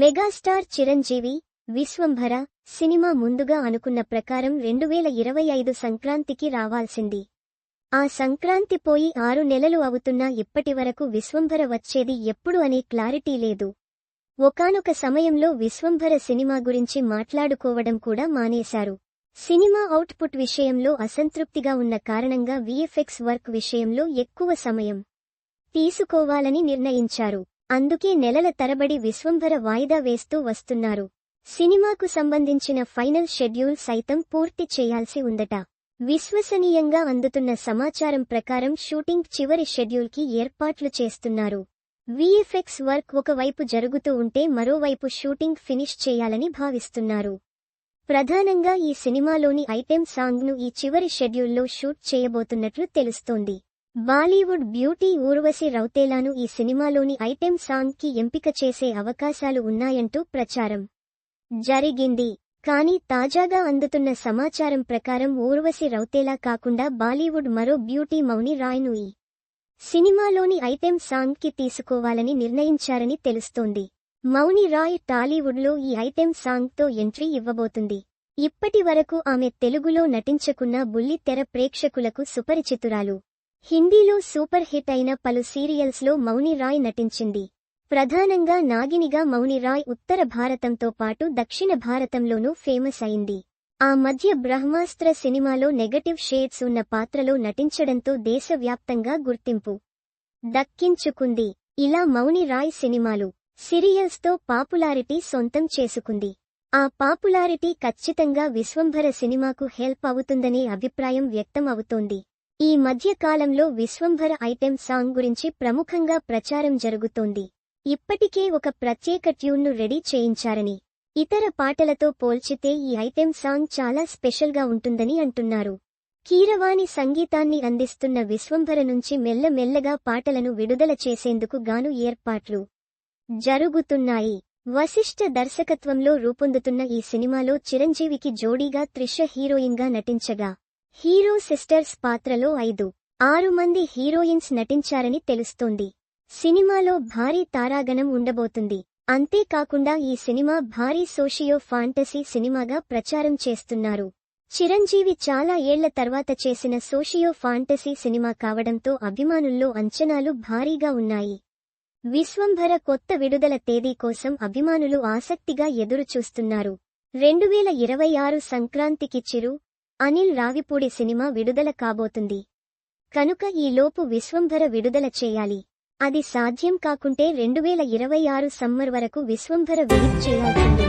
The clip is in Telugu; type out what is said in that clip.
మెగాస్టార్ చిరంజీవి విశ్వంభర సినిమా ముందుగా అనుకున్న ప్రకారం రెండు వేల ఇరవై ఐదు సంక్రాంతికి రావాల్సింది. ఆ సంక్రాంతి పోయి ఆరు నెలలు అవుతున్నా ఇప్పటివరకు విశ్వంభర వచ్చేది ఎప్పుడు అనే క్లారిటీ లేదు. ఒకానొక సమయంలో విశ్వంభర సినిమా గురించి మాట్లాడుకోవడం కూడా మానేశారు. సినిమా అవుట్పుట్ విషయంలో అసంతృప్తిగా ఉన్న కారణంగా విఎఫ్ఎక్స్ వర్క్ విషయంలో ఎక్కువ సమయం తీసుకోవాలని నిర్ణయించారు. అందుకే నెలల తరబడి విశ్వంభర వాయిదా వేస్తూ వస్తున్నారు. సినిమాకు సంబంధించిన ఫైనల్ షెడ్యూల్ సైతం పూర్తి చేయాల్సి ఉందట. విశ్వసనీయంగా అందుతున్న సమాచారం ప్రకారం షూటింగ్ చివరి షెడ్యూల్కి ఏర్పాట్లు చేస్తున్నారు. విఎఫ్ఎక్స్ వర్క్ ఒకవైపు జరుగుతూ ఉంటే మరోవైపు షూటింగ్ ఫినిష్ చేయాలని భావిస్తున్నారు. ప్రధానంగా ఈ సినిమాలోని ఐటెం సాంగ్ను ఈ చివరి షెడ్యూల్లో షూట్ చేయబోతున్నట్లు తెలుస్తోంది. బాలీవుడ్ బ్యూటీ ఊర్వశి రౌతేలాను ఈ సినిమాలోని ఐటెం సాంగ్కి ఎంపిక చేసే అవకాశాలు ఉన్నాయంటూ ప్రచారం జరిగింది. కానీ తాజాగా అందుతున్న సమాచారం ప్రకారం ఊర్వశి రౌతేలా కాకుండా బాలీవుడ్ మరో బ్యూటీ మౌని రాయ్ను ఈ సినిమాలోని ఐటెం సాంగ్కి తీసుకోవాలని నిర్ణయించారని తెలుస్తోంది. మౌని రాయ్ టాలీవుడ్లో ఈ ఐటెం సాంగ్తో ఎంట్రీ ఇవ్వబోతుంది. ఇప్పటి వరకు ఆమె తెలుగులో నటించకున్న బుల్లితెర ప్రేక్షకులకు సుపరిచితురాలు. హిందీలో సూపర్ హిట్ అయిన పలు సీరియల్స్లో మౌని రాయ్ నటించింది. ప్రధానంగా నాగినిగా మౌని రాయ్ ఉత్తర భారతంతో పాటు దక్షిణ భారతంలోనూ ఫేమస్ అయింది. ఆ మధ్య బ్రహ్మాస్త్ర సినిమాలో నెగటివ్ షేడ్స్ ఉన్న పాత్రలో నటించడంతో దేశవ్యాప్తంగా గుర్తింపు దక్కించుకుంది. ఇలా మౌని రాయ్ సినిమాలు సీరియల్స్తో పాపులారిటీ సొంతం చేసుకుంది. ఆ పాపులారిటీ ఖచ్చితంగా విశ్వంభర సినిమాకు హెల్ప్ అవుతుందనే అభిప్రాయం వ్యక్తం అవుతోంది ఈ మధ్య కాలంలో విశ్వంభర ఐటెం సాంగ్ గురించి ప్రముఖంగా ప్రచారం జరుగుతోంది. ఇప్పటికే ఒక ప్రత్యేక ట్యూన్ను రెడీ చేయించారని ఇతర పాటలతో పోల్చితే ఈ ఐటెం సాంగ్ చాలా స్పెషల్గా ఉంటుందని అంటున్నారు. కీరవాణి సంగీతాన్ని అందిస్తున్న విశ్వంభర నుంచి మెల్లమెల్లగా పాటలను విడుదల చేసేందుకు గాను ఏర్పాట్లు జరుగుతున్నాయి. వశిష్ఠ దర్శకత్వంలో రూపొందుతున్న ఈ సినిమాలో చిరంజీవికి జోడీగా త్రిష హీరోయిన్గా నటించగా హీరో సిస్టర్స్ పాత్రలో ఐదు ఆరు మంది హీరోయిన్స్ నటించారని తెలుస్తోంది. సినిమాలో భారీ తారాగణం ఉండబోతుంది. అంతేకాకుండా ఈ సినిమా భారీ సోషియో ఫాంటసీ సినిమాగా ప్రచారం చేస్తున్నారు. చిరంజీవి చాలా ఏళ్ళ తర్వాత చేసిన సోషియో ఫాంటసీ సినిమా కావడంతో అభిమానుల్లో అంచనాలు భారీగా ఉన్నాయి. విశ్వంభర కొత్త విడుదల తేదీ కోసం అభిమానులు ఆసక్తిగా ఎదురుచూస్తున్నారు. రెండు వేల ఇరవై ఆరు సంక్రాంతికి చిరు అనిల్ రావిపూడి సినిమా విడుదల కాబోతుంది. కనుక ఈలోపు విశ్వంభర విడుదల చేయాలి. అది సాధ్యం కాకుంటే రెండు వేల ఇరవై ఆరు సమ్మర్ వరకు విశ్వంభర వెయిట్ చేయాల్సింది.